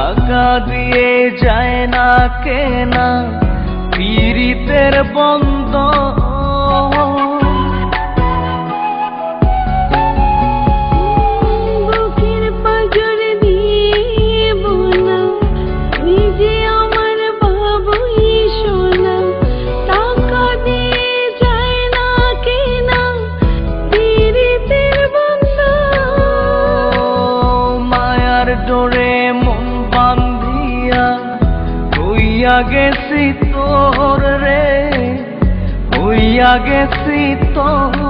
টাকা দিয়ে যায় না কেনা পীড়িতের বন্ধ হইয়া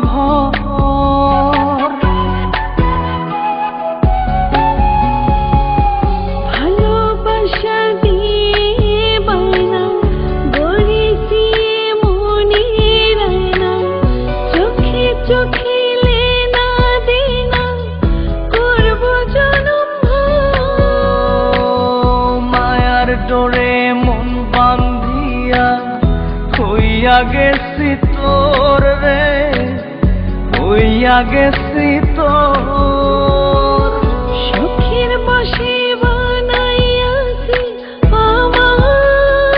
হইয়া গেছি তোর রে হইয়া গেছি তোর। সুখের বসে বানাইয়াছি আমার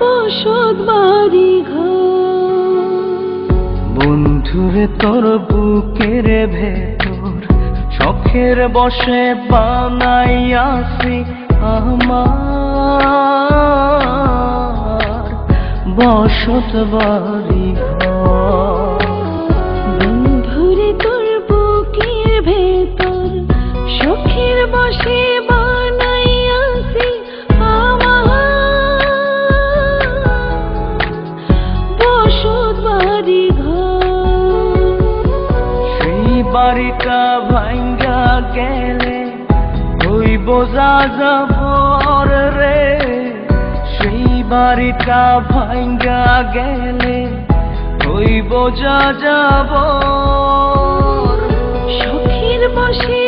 বসত বাড়ি বন্ধুরে তোর বুকের ভেতর শখের বসে বানাইয়াছি আমার। বসত বাড়ি ঘর। তোর বুকের ভেতর, সুখের বসে বানাইয়াছি আমার। বসত বাড়ি সেই বাড়িটা ভাঙ্গা গেলে ওই বোঝা সেই বাড়িটা ভাঙ্গা গেলে ওই বোঝা যাব। সখীর বসে